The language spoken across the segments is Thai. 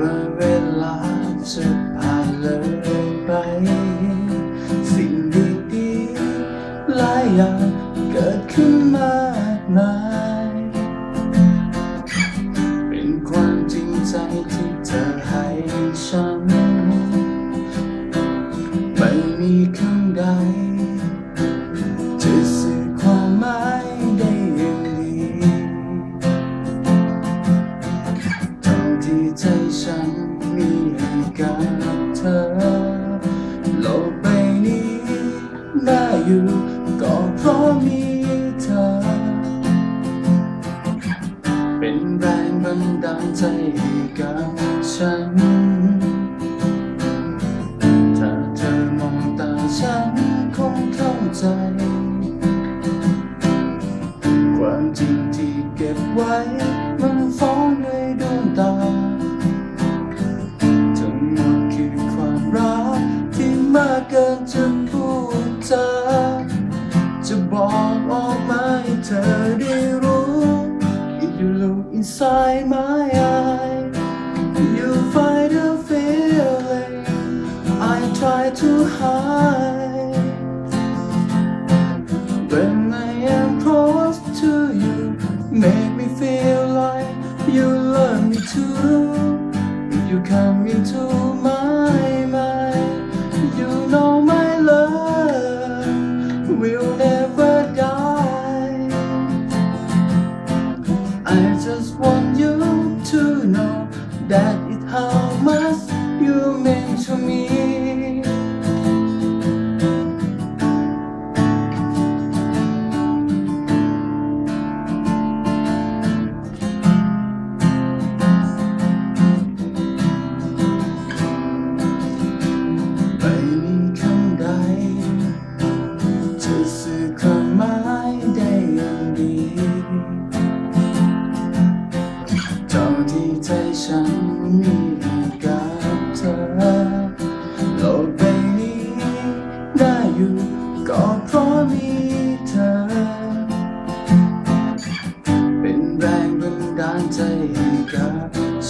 ว่าเวลาจะผ่านเลยไป สิ่งดีๆหลายอย่างเกิดขึ้นมากมาย เป็นความจริงใจที่เธอให้ฉัน ไม่มีคำใด ฉันมีให้กับเธอ โลกใบนี้น่าอยู่ก็เพราะมีเธอ เป็นแรงบันดาลใจให้กับฉัน ถ้าเธอมองตาฉันคงเข้าใจ ความจริงที่เก็บไว้ เกินจะพูดจาจะบอกออกมาให้เธอได้รู้ If you look inside my eye you find a feeling I try to hide when I am close to you make me feel like you love me too if you come into my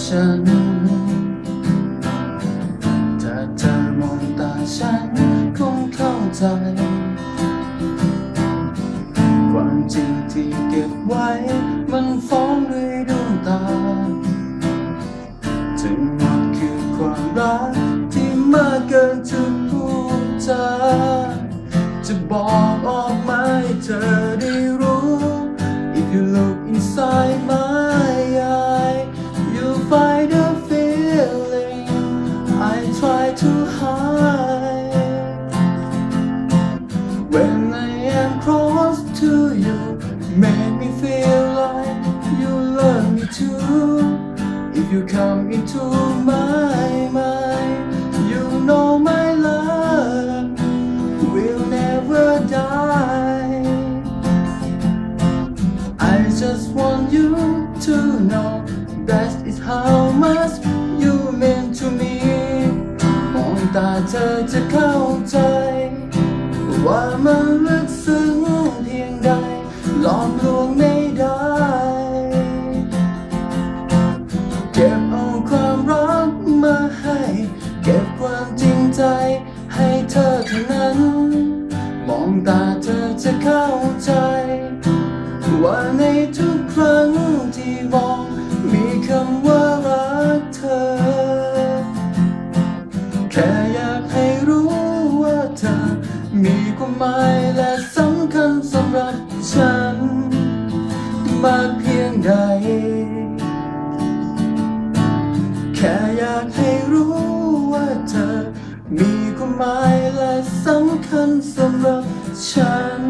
ฉัน ถ้าเธอมองตาฉันคงเข้าใจ ความจริงที่เก็บไว้ มันฟ้องด้วยดวงตา ถึงหมดคือความรักที่มากเกินจะพูดจาจะบอกออกมาให้เธอ make me feel like you love me too if you come into my mind you know my love will never die I just want you to know that is how much you mean to me มองตาเธอจะเข้าใจ ว่ามันลึกซึ้งเพียงใด หลอกลวงไม่ได้ เก็บเอาความรักมาให้ เก็บความจริงใจให้เธอเท่านั้น มองตาเธอจะเข้าใจ ว่าในทุกครั้งที่มองมีคำว่ารักเธอ แค่อยากให้รู้ว่าเธอมีความหมายและ มากเพียงใด แค่อยากให้รู้ว่าเธอ มีความหมายและสำคัญสำหรับฉัน